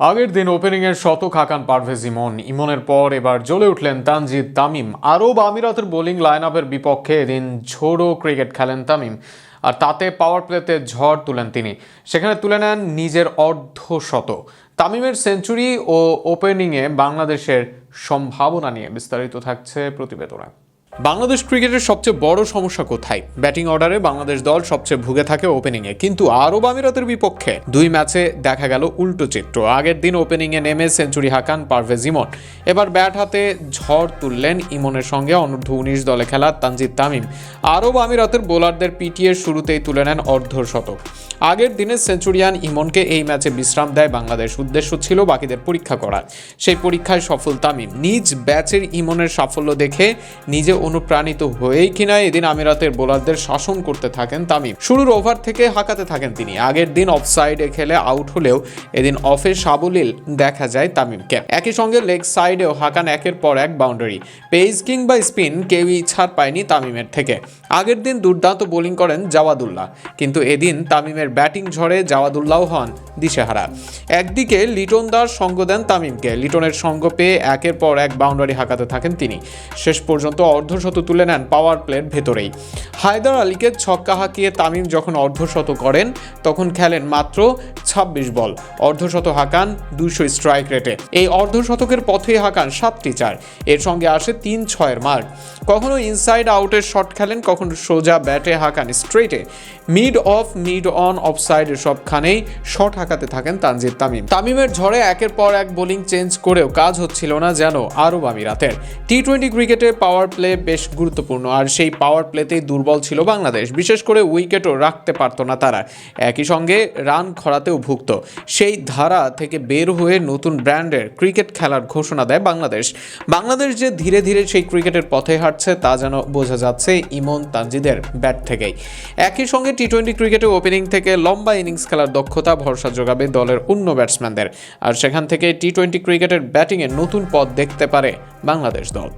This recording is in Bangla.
আগের দিন ওপেনিংয়ের শতক হাকান পারভেজ ইমন। ইমনের পর এবার জ্বলে উঠলেন তানজিদ তামিম। আরব আমিরাতের বোলিং লাইন আপের বিপক্ষে এদিন ঝোড়ো ক্রিকেট খেলেন তামিম। আর তাতে পাওয়ার প্লেতে ঝড় তুলেন তিনি। সেখানে তুলে নেন নিজের অর্ধ শত তামিমের সেঞ্চুরি ও ওপেনিংয়ে বাংলাদেশের সম্ভাবনা নিয়ে বিস্তারিত থাকছে প্রতিবেদনে। বাংলাদেশ ক্রিকেটের সবচেয়ে বড় সমস্যা কোথায়? ব্যাটিং অর্ডারে বাংলাদেশ দল সবচেয়ে ভুগে থাকে ওপেনিংয়ে। কিন্তু আরব আমিরাতের বিপক্ষে দুই ম্যাচে দেখা গেল উল্টো চিত্র। আগের দিন ওপেনিংয়ে নেমে সেঞ্চুরি হাকান পারভেজ ইমন। এবার ব্যাট হাতে ঝড় তুললেন ইমনের সঙ্গে অনূর্ধ্ব উনিশ দলে খেলা তানজিদ তামিম। আরব আমিরাতের বোলারদের পিটিএর শুরুতেই তুলে নেন অর্ধ শতক আগের দিনে সেঞ্চুরিয়ান ইমনকে এই ম্যাচে বিশ্রাম দেয় বাংলাদেশ। উদ্দেশ্য ছিল বাকিদের পরীক্ষা করা সেই পরীক্ষায় সফল তামিম। নিজ ব্যাচের ইমনের সাফল্য দেখে নিজে অনুপ্রাণিত হয়েই কিনা এদিন আমিরাতের বোলারদের শাসন করতে থাকেন তামিম। শুরুর ওভার থেকে হাঁকাতে থাকেন তিনি। আগের দিন অফ সাইডে খেলে আউট হলেও এদিন অফে সাবলীল দেখা যায় তামিমকে। একই সঙ্গে লেগ সাইডেও হাঁকান একের পর এক বাউন্ডারি। পেস কিংবা স্পিন কেউই ছাড় পায়নি তামিমের থেকে। আগের দিন দুর্দান্ত বোলিং করেন জাওয়াদুল্লাহ। কিন্তু এদিন তামিমের ব্যাটিং ঝড়ে জাওয়াদুল্লাহ হন দিশেহারা। একদিকে লিটন দাস সঙ্গ দেন তামিমকে। লিটনের সঙ্গ পেয়ে একের পর এক বাউন্ডারি হাঁকাতে থাকেন তিনি। শেষ পর্যন্ত অর্ধশত তুলে নেন পাওয়ার প্লের ভেতরেই। হায়দার আলীকে ছক্কা হাঁকিয়ে তামিম যখন অর্ধশত করেন, তখন খেলেন মাত্র ছাব্বিশ বল। অর্ধশত হাঁকান দুশো স্ট্রাইক রেটে এই অর্ধশতকের পথে হাঁকান সাতটি চার। এর সঙ্গে আসে তিন ছয়ের মার। কখনো ইনসাইড আউটের শট খেলেন, কখনো সোজা ব্যাটে হাঁকান স্ট্রেটে mid off mid on off side সবখানেই শট হাঁকাতে থাকেন তানজিদ তামিম। তামিমের ঝড়ে একের পর এক বোলিং চেঞ্জ করেও কাজ হচ্ছিল না যেন আরব আমিরাতের। টি টোয়েন্টি ক্রিকেটে পাওয়ার প্লে বেশ গুরুত্বপূর্ণ। আর সেই পাওয়ার প্লেতেই দুর্বল ছিল বাংলাদেশ। বিশেষ করে উইকেটও রাখতে পারতো না তারা। একই সঙ্গে রান খরাতেও ভুগত। সেই ধারা থেকে বের হয়ে নতুন ব্র্যান্ডের ক্রিকেট খেলার ঘোষণা দেয় বাংলাদেশ। বাংলাদেশ যে ধীরে ধীরে সেই ক্রিকেটের পথে হাঁটছে, তা যেন বোঝা যাচ্ছে ইমন তানজিদের ব্যাট থেকেই। একই সঙ্গে টি টোয়েন্টি ক্রিকেটে ওপেনিং থেকে লম্বা ইনিংস খেলার দক্ষতা ভরসা যোগাবে দলের অন্য ব্যাটসম্যানদের আর সেখান থেকে টি টোয়েন্টি ক্রিকেটের ব্যাটিংয়ে নতুন পথ দেখতে পারে বাংলাদেশ দল।